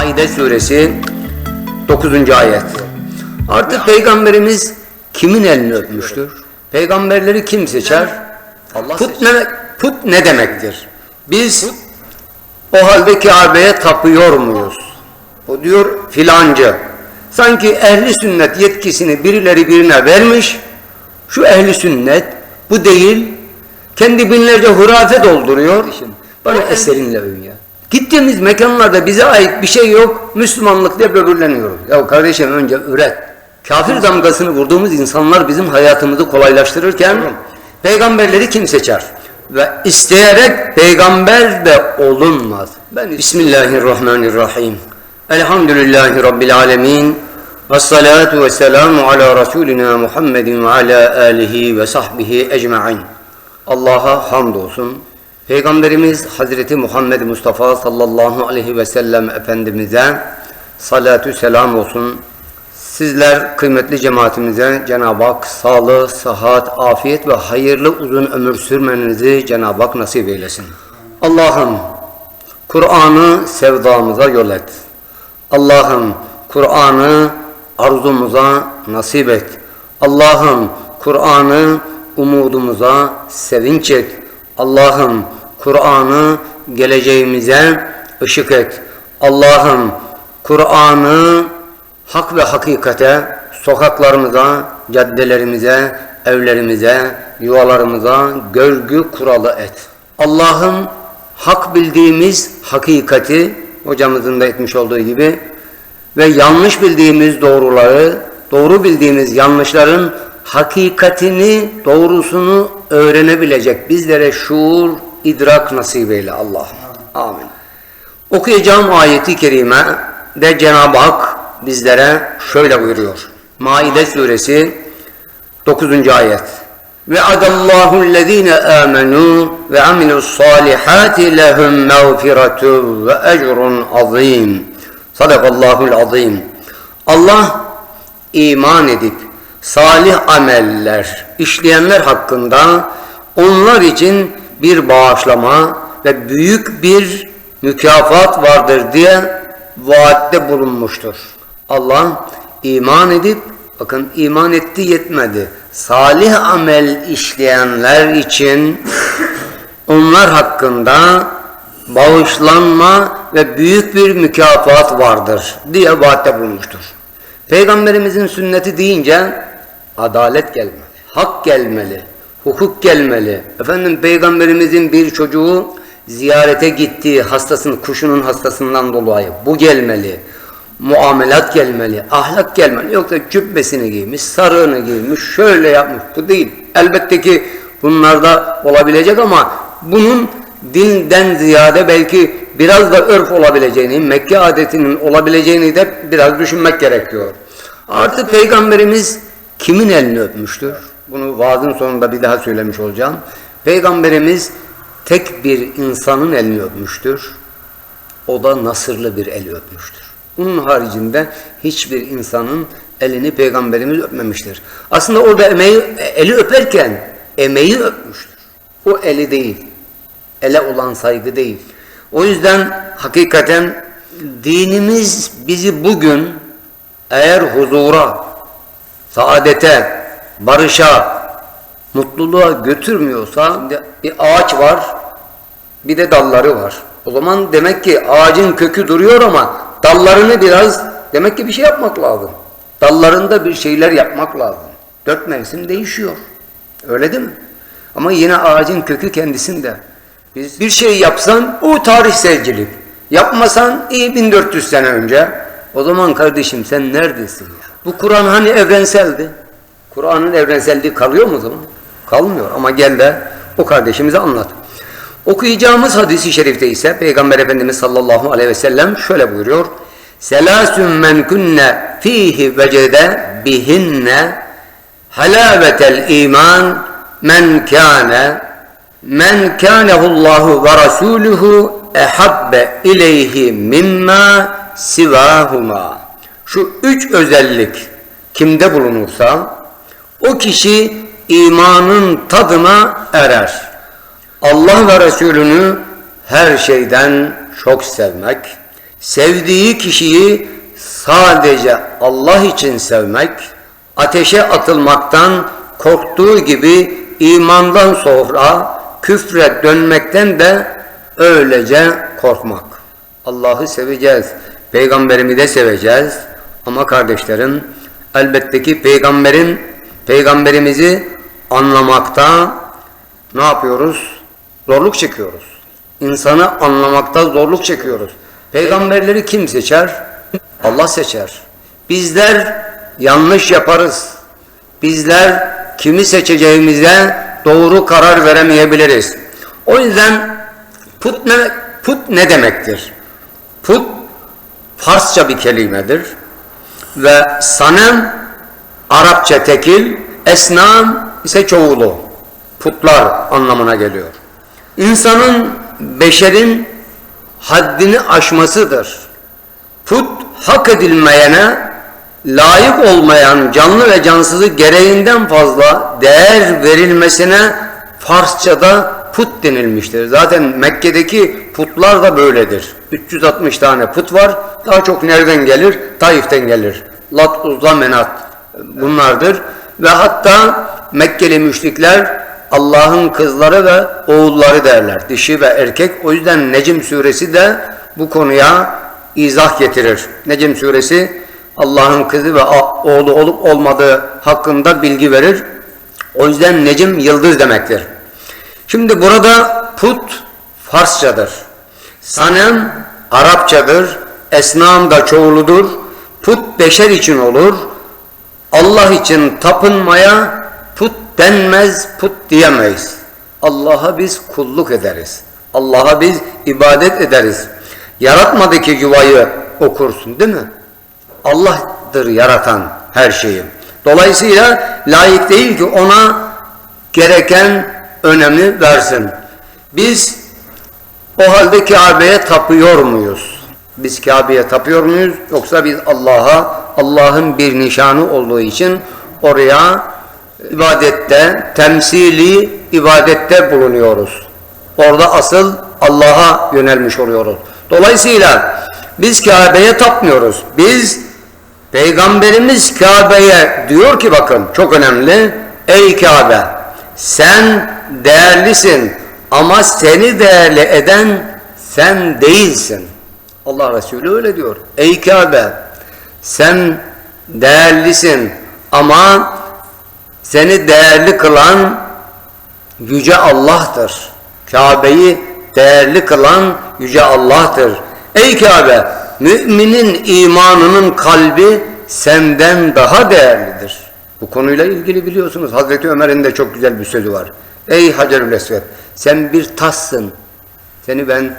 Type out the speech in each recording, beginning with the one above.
Maide suresi 9. ayet. Artık peygamberimiz kimin elini öpmüştür? Peygamberleri kim seçer? Allah Put seçer. ne, put ne demektir? Biz o halde Kabe'ye tapıyor muyuz? O diyor filancı. Sanki ehli sünnet yetkisini birileri birine vermiş. Şu ehli sünnet bu değil. Kendi binlerce hurafe dolduruyor. Bana eserinle övün ya. Gittiğimiz mekanlarda bize ait bir şey yok. Müslümanlık diye böbürleniyoruz. Ya kardeşim önce üret. Kafir damgasını vurduğumuz insanlar bizim hayatımızı kolaylaştırırken peygamberleri kim seçer? Ve isteyerek peygamber de olunmaz. Ben Bismillahirrahmanirrahim. Elhamdülillahi Rabbil alemin. Ve salatu ve selamu ala Resulina Muhammedin ve ala alihi ve sahbihi ecma'in. Allah'a hamdolsun. Peygamberimiz Hazreti Muhammed Mustafa sallallahu aleyhi ve sellem Efendimiz'e salatü selam olsun. Sizler kıymetli cemaatimize Cenab-ı Hak sağlık, sıhhat, afiyet ve hayırlı uzun ömür sürmenizi Cenab-ı Hak nasip eylesin. Allah'ım Kur'an'ı sevdamıza yol et. Allah'ım Kur'an'ı arzumuza nasip et. Allah'ım Kur'an'ı umudumuza sevinç et. Allah'ım Kur'an'ı geleceğimize ışık et. Allah'ım Kur'an'ı hak ve hakikate sokaklarımıza, caddelerimize, evlerimize, yuvalarımıza görgü kuralı et. Allah'ım hak bildiğimiz hakikati hocamızın da etmiş olduğu gibi ve yanlış bildiğimiz doğruları, doğru bildiğimiz yanlışların hakikatini, doğrusunu öğrenebilecek bizlere şuur, idrak nasip eyle Allah. Amin. Okuyacağım ayeti kerime de Cenab-ı Hak bizlere şöyle buyuruyor. Maide suresi 9. ayet. Ve adallahu allazine amenu ve amilus salihati lehum mağfiretun ve ecrun azim. Sadakallahul azim. Allah iman edip salih ameller işleyenler hakkında onlar için bir bağışlama ve büyük bir mükafat vardır diye vaatte bulunmuştur. Allah iman edip bakın iman etti yetmedi. Salih amel işleyenler için onlar hakkında bağışlanma ve büyük bir mükafat vardır diye vaatte bulunmuştur. Peygamberimizin sünneti deyince adalet gelmeli, hak gelmeli, hukuk gelmeli. Efendim peygamberimizin bir çocuğu ziyarete gittiği hastasının, kuşunun hastasından dolayı bu gelmeli. Muamelat gelmeli, ahlak gelmeli. Yoksa cübbesini giymiş, sarığını giymiş, şöyle yapmış. Bu değil. Elbette ki bunlarda olabilecek ama bunun dinden ziyade belki biraz da örf olabileceğini, Mekke adetinin olabileceğini de biraz düşünmek gerekiyor. Artı Peygamberimiz kimin elini öpmüştür? Bunu vaazın sonunda bir daha söylemiş olacağım. Peygamberimiz tek bir insanın elini öpmüştür. O da nasırlı bir eli öpmüştür. Bunun haricinde hiçbir insanın elini Peygamberimiz öpmemiştir. Aslında orada emeği, eli öperken emeği öpmüştür. O eli değil. Ele olan saygı değil. O yüzden hakikaten dinimiz bizi bugün eğer huzura, saadete, barışa, mutluluğa götürmüyorsa bir ağaç var, bir de dalları var. O zaman demek ki ağacın kökü duruyor ama dallarını biraz demek ki bir şey yapmak lazım. Dallarında bir şeyler yapmak lazım. Dört mevsim değişiyor. Öyle değil mi? Ama yine ağacın kökü kendisinde. Biz bir şey yapsan o tarihselcilik. Yapmasan iyi 1400 sene önce. O zaman kardeşim sen neredesin ya? Bu Kur'an hani evrenseldi. Kur'an'ın evrenselliği kalıyor mu? Kalmıyor ama gel de o kardeşimize anlat. Okuyacağımız hadisi şerifte ise Peygamber Efendimiz sallallahu aleyhi ve sellem şöyle buyuruyor. Selasün men kunne fihi vecede bihinne halavetel iman men kâne men kânehullahu ve rasûluhu ehabbe ileyhi mimma sivahuma. Şu üç özellik kimde bulunursa o kişi imanın tadına erer. Allah ve Resulünü her şeyden çok sevmek, sevdiği kişiyi sadece Allah için sevmek, ateşe atılmaktan korktuğu gibi imandan sonra küfre dönmekten de öylece korkmak. Allah'ı seveceğiz, peygamberimi de seveceğiz ama kardeşlerim elbette ki peygamberin peygamberimizi anlamakta ne yapıyoruz? Zorluk çekiyoruz. İnsanı anlamakta zorluk çekiyoruz. Peygamberleri kim seçer? Allah seçer. Bizler yanlış yaparız. Bizler kimi seçeceğimize doğru karar veremeyebiliriz. O yüzden put ne, put ne demektir? Put Farsça bir kelimedir ve sanem Arapça tekil, esnam ise çoğulu. Putlar anlamına geliyor. İnsanın, beşerin haddini aşmasıdır. Put hak edilmeyene, layık olmayan canlı ve cansızı gereğinden fazla değer verilmesine Farsçada put denilmiştir. Zaten Mekke'deki putlar da böyledir. 360 tane put var. Daha çok nereden gelir? Taif'ten gelir. Lat, Uzza, Menat bunlardır. Ve hatta Mekkeli müşrikler Allah'ın kızları ve oğulları derler. Dişi ve erkek. O yüzden Necim suresi de bu konuya izah getirir. Necim suresi Allah'ın kızı ve oğlu olup olmadığı hakkında bilgi verir. O yüzden Necim yıldız demektir. Şimdi burada put Farsçadır. Sanem Arapçadır. Esnam da çoğuludur. Put beşer için olur. Allah için tapınmaya put denmez, put diyemeyiz. Allah'a biz kulluk ederiz. Allah'a biz ibadet ederiz. Yaratmadı ki yuvayı okursun değil mi? Allah'tır yaratan her şeyi. Dolayısıyla layık değil ki ona gereken önemi versin. Biz o halde Kabe'ye tapıyor muyuz? Biz Kabe'ye tapıyor muyuz? Yoksa biz Allah'a, Allah'ın bir nişanı olduğu için oraya ibadette, temsili ibadette bulunuyoruz. Orada asıl Allah'a yönelmiş oluyoruz. Dolayısıyla biz Kabe'ye tapmıyoruz. Biz Peygamberimiz Kabe'ye diyor ki bakın çok önemli. Ey Kabe sen değerlisin ama seni değerli eden sen değilsin. Allah Resulü öyle diyor. Ey Kabe sen değerlisin ama seni değerli kılan yüce Allah'tır. Kabe'yi değerli kılan yüce Allah'tır. Ey Kabe müminin imanının kalbi senden daha değerlidir. Bu konuyla ilgili biliyorsunuz Hazreti Ömer'in de çok güzel bir sözü var. Ey Hacerül Esved sen bir taşsın. Seni ben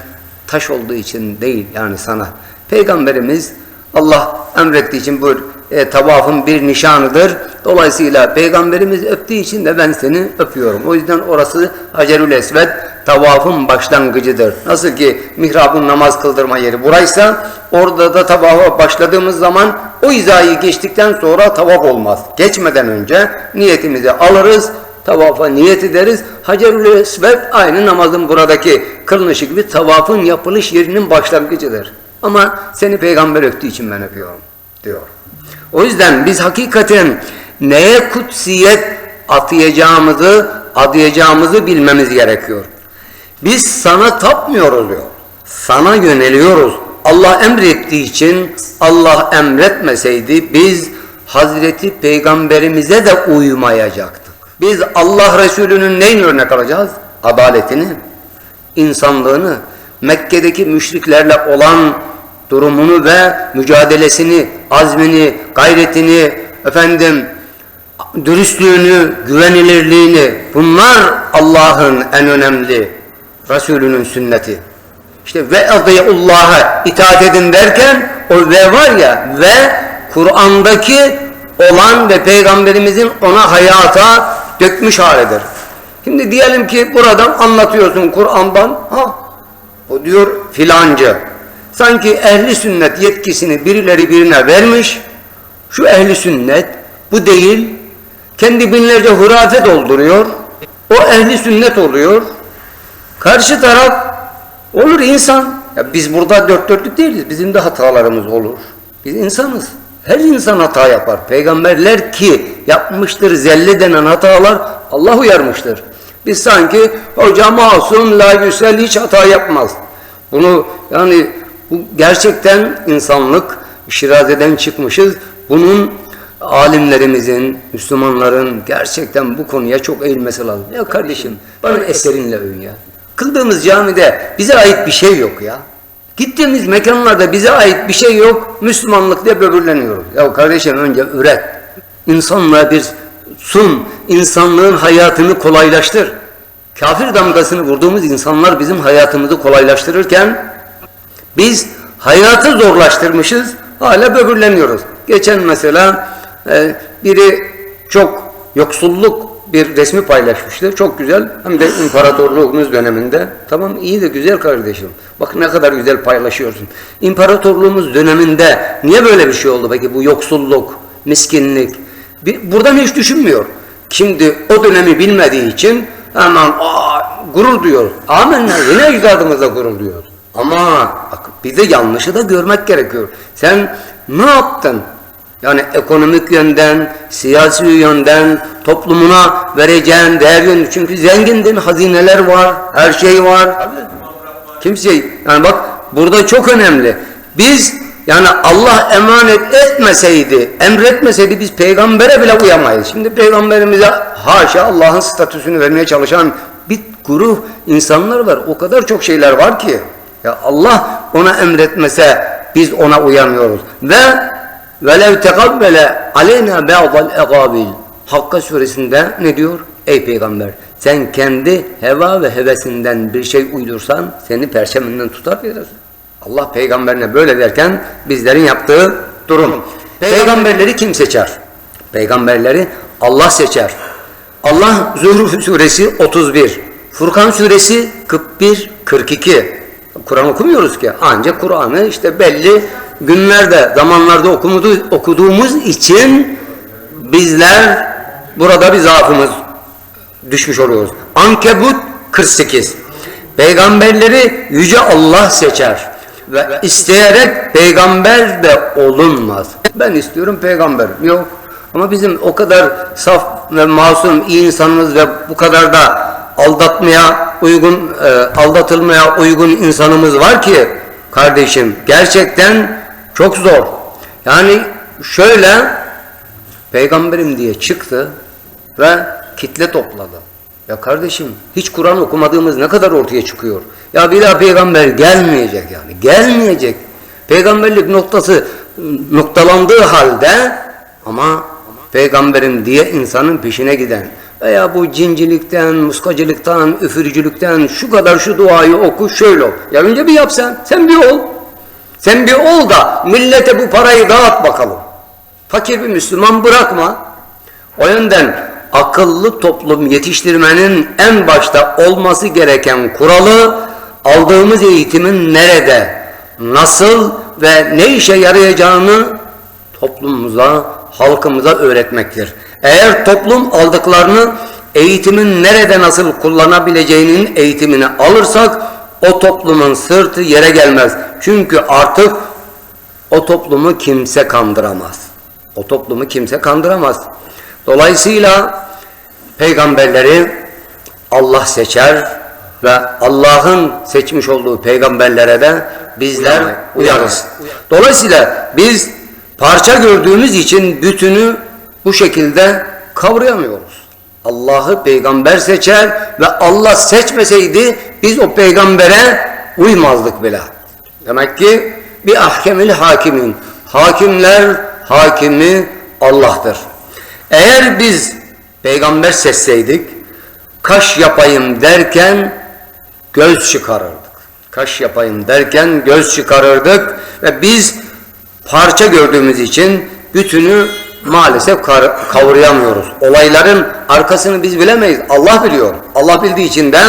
taş olduğu için değil yani sana. Peygamberimiz Allah emrettiği için bu e, tavafın bir nişanıdır. Dolayısıyla peygamberimiz öptüğü için de ben seni öpüyorum. O yüzden orası Hacerül Esved tavafın başlangıcıdır. Nasıl ki mihrabın namaz kıldırma yeri buraysa orada da tavafa başladığımız zaman o hizayı geçtikten sonra tavaf olmaz. Geçmeden önce niyetimizi alırız, tavafa niyet ederiz. Hacerül Esved aynı namazın buradaki kılınışı gibi tavafın yapılış yerinin başlangıcıdır. Ama seni peygamber öptüğü için ben öpüyorum diyor. O yüzden biz hakikaten neye kutsiyet atayacağımızı, adayacağımızı bilmemiz gerekiyor. Biz sana tapmıyoruz diyor. Sana yöneliyoruz. Allah emrettiği için Allah emretmeseydi biz Hazreti Peygamberimize de uymayacaktık. Biz Allah Resulü'nün neyin örnek alacağız? Adaletini, insanlığını, Mekke'deki müşriklerle olan durumunu ve mücadelesini, azmini, gayretini, efendim dürüstlüğünü, güvenilirliğini bunlar Allah'ın en önemli Resulünün sünneti. İşte ve Allah'a itaat edin derken o ve var ya ve Kur'an'daki olan ve peygamberimizin ona hayata dökmüş halidir. Şimdi diyelim ki buradan anlatıyorsun Kur'an'dan ha o diyor filancı sanki ehli sünnet yetkisini birileri birine vermiş şu ehli sünnet bu değil kendi binlerce hurafe dolduruyor o ehli sünnet oluyor karşı taraf olur insan Ya biz burada dört dörtlük değiliz. Bizim de hatalarımız olur. Biz insanız. Her insan hata yapar. Peygamberler ki yapmıştır zelli denen hatalar Allah uyarmıştır. Biz sanki hoca masum la yüsel hiç hata yapmaz. Bunu yani bu gerçekten insanlık şirazeden çıkmışız. Bunun alimlerimizin, Müslümanların gerçekten bu konuya çok eğilmesi lazım. Ya kardeşim bana eserinle övün ya. Kıldığımız camide bize ait bir şey yok ya. Gittiğimiz mekanlarda bize ait bir şey yok. Müslümanlık diye böbürleniyoruz. Ya kardeşim önce üret. İnsanlığa bir sun. insanlığın hayatını kolaylaştır. Kafir damgasını vurduğumuz insanlar bizim hayatımızı kolaylaştırırken biz hayatı zorlaştırmışız, hala böbürleniyoruz. Geçen mesela e, biri çok yoksulluk bir resmi paylaşmıştı. Çok güzel. Hem de imparatorluğumuz döneminde. Tamam iyi de güzel kardeşim. Bak ne kadar güzel paylaşıyorsun. İmparatorluğumuz döneminde niye böyle bir şey oldu peki bu yoksulluk, miskinlik? Bir, buradan hiç düşünmüyor. Şimdi o dönemi bilmediği için hemen aa, gurur duyuyor. Amenna yine ecdadımızla gurur duyuyor. Ama bak, bir de yanlışı da görmek gerekiyor. Sen ne yaptın? Yani ekonomik yönden, siyasi yönden, toplumuna vereceğin değer yönü. Çünkü zengindin, hazineler var, her şey var. Kimse, yani bak burada çok önemli. Biz yani Allah emanet etmeseydi, emretmeseydi biz peygambere bile uyamayız. Şimdi peygamberimize haşa Allah'ın statüsünü vermeye çalışan bir grup insanlar var. O kadar çok şeyler var ki. Ya Allah ona emretmese biz ona uyamıyoruz. Ve velev tekabbele aleyna ba'dal egabil. Hakka suresinde ne diyor? Ey peygamber sen kendi heva ve hevesinden bir şey uydursan seni perçeminden tutar verir. Allah peygamberine böyle derken bizlerin yaptığı durum. Peygamberleri kim seçer? Peygamberleri Allah seçer. Allah Zuhruf suresi 31, Furkan suresi 41, 42. Kur'an okumuyoruz ki. Ancak Kur'an'ı işte belli günlerde, zamanlarda okumudu, okuduğumuz için bizler burada bir zaafımız düşmüş oluyoruz. Ankebut 48. Peygamberleri yüce Allah seçer ve isteyerek peygamber de olunmaz. Ben istiyorum peygamber. Yok. Ama bizim o kadar saf ve masum iyi insanımız ve bu kadar da aldatmaya uygun, e, aldatılmaya uygun insanımız var ki kardeşim gerçekten çok zor. Yani şöyle peygamberim diye çıktı ve kitle topladı. Ya kardeşim hiç Kur'an okumadığımız ne kadar ortaya çıkıyor. Ya bir daha peygamber gelmeyecek yani. Gelmeyecek. Peygamberlik noktası noktalandığı halde ama peygamberim diye insanın peşine giden veya bu cincilikten, muskacılıktan, üfürücülükten şu kadar şu duayı oku şöyle ol. Ya önce bir yap sen. Sen bir ol. Sen bir ol da millete bu parayı dağıt bakalım. Fakir bir Müslüman bırakma. O yönden akıllı toplum yetiştirmenin en başta olması gereken kuralı aldığımız eğitimin nerede, nasıl ve ne işe yarayacağını toplumumuza, halkımıza öğretmektir. Eğer toplum aldıklarını eğitimin nerede nasıl kullanabileceğinin eğitimini alırsak o toplumun sırtı yere gelmez. Çünkü artık o toplumu kimse kandıramaz. O toplumu kimse kandıramaz. Dolayısıyla peygamberleri Allah seçer ve Allah'ın seçmiş olduğu peygamberlere de bizler uyarız. Dolayısıyla biz parça gördüğümüz için bütünü bu şekilde kavrayamıyoruz. Allah'ı peygamber seçer ve Allah seçmeseydi biz o peygambere uymazdık bile. Demek ki bir ahkemil hakimin. Hakimler hakimi Allah'tır. Eğer biz peygamber seçseydik kaş yapayım derken göz çıkarırdık. Kaş yapayım derken göz çıkarırdık ve biz parça gördüğümüz için bütünü maalesef kavrayamıyoruz. Olayların arkasını biz bilemeyiz. Allah biliyor. Allah bildiği için de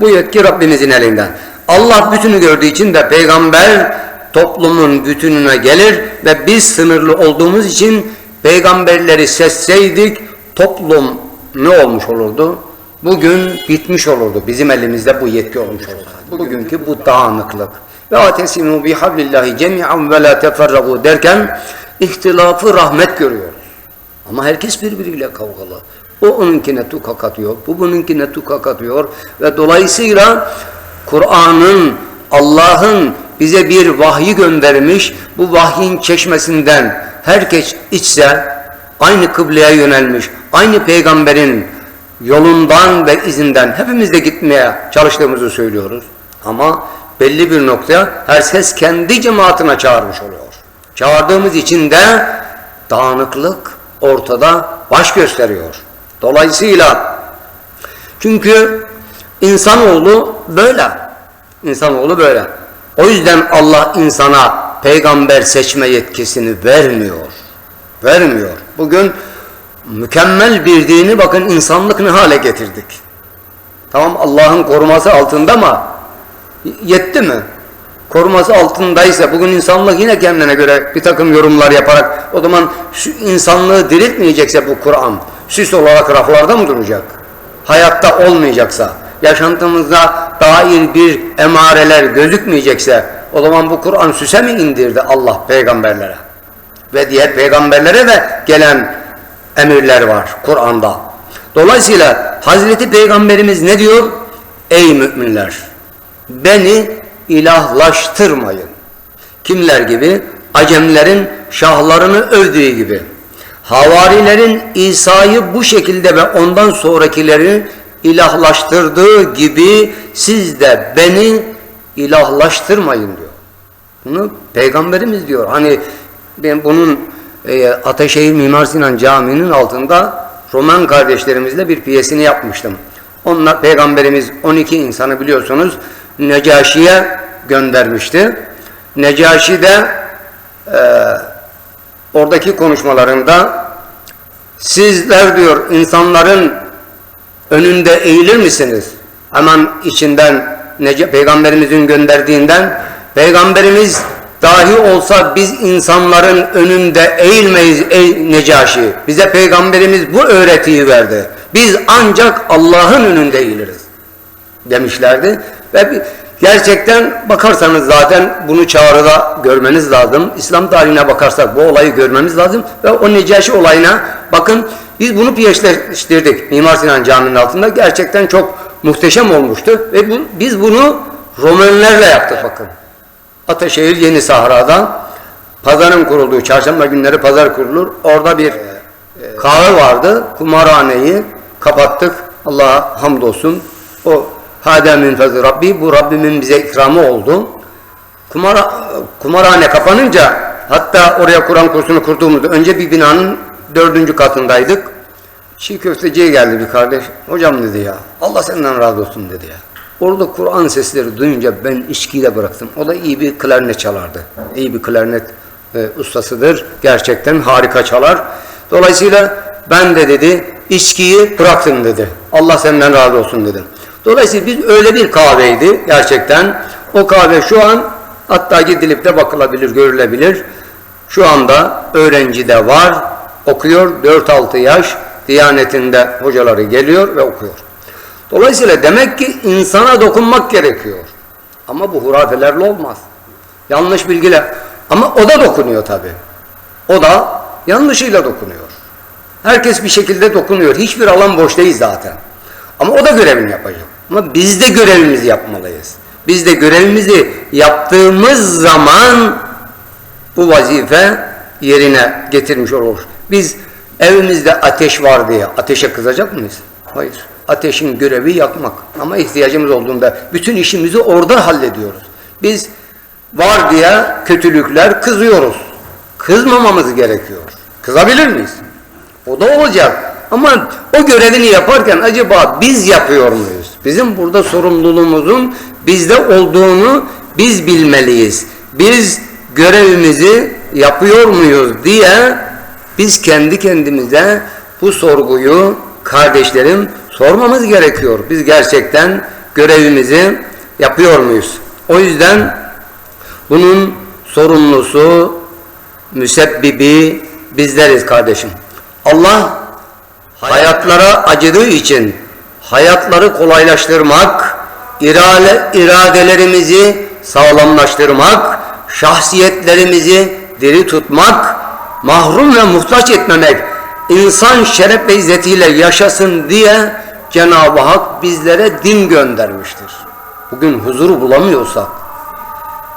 bu yetki Rabbimizin elinden. Allah bütünü gördüğü için de peygamber toplumun bütününe gelir ve biz sınırlı olduğumuz için peygamberleri seçseydik toplum ne olmuş olurdu? bugün bitmiş olurdu. Bizim elimizde bu yetki olmuş olurdu. Bugünkü bu dağınıklık. Ve atesimu bihablillahi cemi'an ve la teferragu derken ihtilafı rahmet görüyoruz. Ama herkes birbiriyle kavgalı. O onunkine tuka katıyor, bu bununkine tuka katıyor ve dolayısıyla Kur'an'ın, Allah'ın bize bir vahyi göndermiş, bu vahyin çeşmesinden herkes içse, aynı kıbleye yönelmiş, aynı peygamberin yolundan ve izinden hepimiz de gitmeye çalıştığımızı söylüyoruz. Ama belli bir noktaya herkes kendi cemaatine çağırmış oluyor. Çağırdığımız için de dağınıklık ortada baş gösteriyor. Dolayısıyla çünkü insanoğlu böyle. İnsanoğlu böyle. O yüzden Allah insana peygamber seçme yetkisini vermiyor. Vermiyor. Bugün mükemmel bir dini bakın insanlık ne hale getirdik. Tamam Allah'ın koruması altında ama yetti mi? Koruması altındaysa bugün insanlık yine kendine göre bir takım yorumlar yaparak o zaman şu insanlığı diriltmeyecekse bu Kur'an süs olarak raflarda mı duracak? Hayatta olmayacaksa, yaşantımızda dair bir emareler gözükmeyecekse o zaman bu Kur'an süse mi indirdi Allah peygamberlere? Ve diğer peygamberlere de gelen emirler var Kur'an'da. Dolayısıyla Hazreti Peygamberimiz ne diyor? Ey müminler! Beni ilahlaştırmayın. Kimler gibi? Acemlerin şahlarını övdüğü gibi. Havarilerin İsa'yı bu şekilde ve ondan sonrakileri ilahlaştırdığı gibi siz de beni ilahlaştırmayın diyor. Bunu peygamberimiz diyor. Hani ben bunun e, Ataşehir Mimar Sinan Camii'nin altında Roman kardeşlerimizle bir piyesini yapmıştım. Onlar peygamberimiz 12 insanı biliyorsunuz Necaşi'ye göndermişti. Necaşi de e, oradaki konuşmalarında sizler diyor insanların önünde eğilir misiniz? Hemen içinden Nece, peygamberimizin gönderdiğinden peygamberimiz dahi olsa biz insanların önünde eğilmeyiz ey Necaşi. Bize peygamberimiz bu öğretiyi verdi. Biz ancak Allah'ın önünde eğiliriz demişlerdi. Ve gerçekten bakarsanız zaten bunu çağrıda görmeniz lazım. İslam tarihine bakarsak bu olayı görmemiz lazım. Ve o Necaşi olayına bakın biz bunu piyeşleştirdik Mimar Sinan Camii'nin altında. Gerçekten çok muhteşem olmuştu. Ve bu, biz bunu Romenlerle yaptık bakın. Ataşehir Yeni Sahra'da pazarın kurulduğu, çarşamba günleri pazar kurulur. Orada bir kahve vardı. Kumarhaneyi kapattık. Allah'a hamdolsun. O Hâdâ min fezli Rabbi. Bu Rabbimin bize ikramı oldu. Kumar, kumarhane kapanınca hatta oraya Kur'an kursunu kurduğumuzda önce bir binanın dördüncü katındaydık. Çiğ köfteciye geldi bir kardeş. Hocam dedi ya Allah senden razı olsun dedi ya. Orada Kur'an sesleri duyunca ben içkiyi bıraktım. O da iyi bir klarnet çalardı. İyi bir klarnet e, ustasıdır. Gerçekten harika çalar. Dolayısıyla ben de dedi içkiyi bıraktım dedi. Allah senden razı olsun dedi. Dolayısıyla biz öyle bir kahveydi gerçekten. O kahve şu an hatta gidilip de bakılabilir, görülebilir. Şu anda öğrenci de var, okuyor 4-6 yaş. Diyanetinde hocaları geliyor ve okuyor. Dolayısıyla demek ki insana dokunmak gerekiyor. Ama bu hurafelerle olmaz. Yanlış bilgiler. Ama o da dokunuyor tabi. O da yanlışıyla dokunuyor. Herkes bir şekilde dokunuyor. Hiçbir alan boş değil zaten. Ama o da görevini yapacak. Ama biz de görevimizi yapmalıyız. Biz de görevimizi yaptığımız zaman bu vazife yerine getirmiş olur. Biz evimizde ateş var diye ateşe kızacak mıyız? Hayır. Ateşin görevi yakmak. Ama ihtiyacımız olduğunda bütün işimizi orada hallediyoruz. Biz var diye kötülükler kızıyoruz. Kızmamamız gerekiyor. Kızabilir miyiz? O da olacak. Ama o görevini yaparken acaba biz yapıyor muyuz? Bizim burada sorumluluğumuzun bizde olduğunu biz bilmeliyiz. Biz görevimizi yapıyor muyuz diye biz kendi kendimize bu sorguyu kardeşlerim sormamız gerekiyor. Biz gerçekten görevimizi yapıyor muyuz? O yüzden bunun sorumlusu, müsebbibi bizleriz kardeşim. Allah hayatlara acıdığı için hayatları kolaylaştırmak, irade, iradelerimizi sağlamlaştırmak, şahsiyetlerimizi diri tutmak, mahrum ve muhtaç etmemek, insan şeref ve izzetiyle yaşasın diye Cenab-ı Hak bizlere din göndermiştir. Bugün huzur bulamıyorsak,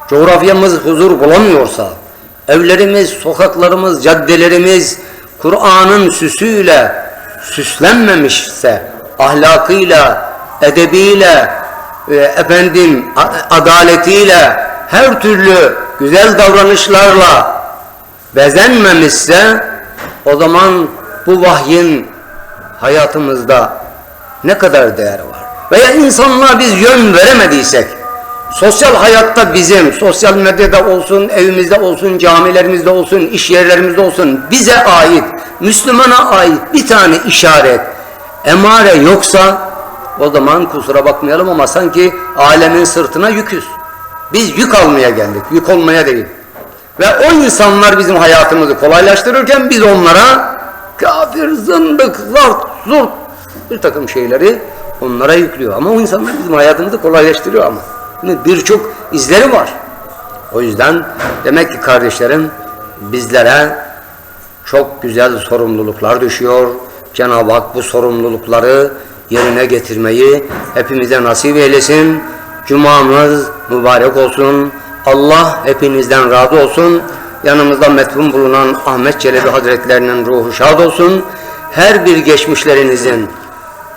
coğrafyamız huzur bulamıyorsa, evlerimiz, sokaklarımız, caddelerimiz Kur'an'ın süsüyle süslenmemişse, ahlakıyla, edebiyle, e, efendim adaletiyle, her türlü güzel davranışlarla bezenmemişse, o zaman bu vahyin hayatımızda ne kadar değer var? Veya insanlığa biz yön veremediysek, sosyal hayatta bizim, sosyal medyada olsun, evimizde olsun, camilerimizde olsun, iş yerlerimizde olsun, bize ait, Müslümana ait bir tane işaret, emare yoksa, o zaman kusura bakmayalım ama sanki alemin sırtına yüküz. Biz yük almaya geldik, yük olmaya değil. Ve o insanlar bizim hayatımızı kolaylaştırırken biz onlara kafir, zındık, zart, zurt bir takım şeyleri onlara yüklüyor. Ama o insanlar bizim hayatımızı kolaylaştırıyor ama. Mi? Birçok izleri var. O yüzden demek ki kardeşlerim bizlere çok güzel sorumluluklar düşüyor. Cenab-ı Hak bu sorumlulukları yerine getirmeyi hepimize nasip eylesin. Cumamız mübarek olsun. Allah hepinizden razı olsun. Yanımızda metfun bulunan Ahmet Çelebi Hazretlerinin ruhu şad olsun. Her bir geçmişlerinizin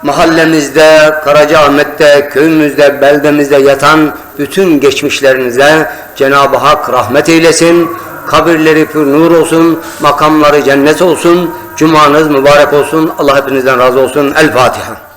mahallemizde, Karacaahmet'te, köyümüzde, beldemizde yatan bütün geçmişlerinize Cenab-ı Hak rahmet eylesin. Kabirleri pür nur olsun, makamları cennet olsun. Cumanız mübarek olsun. Allah hepinizden razı olsun. El Fatiha.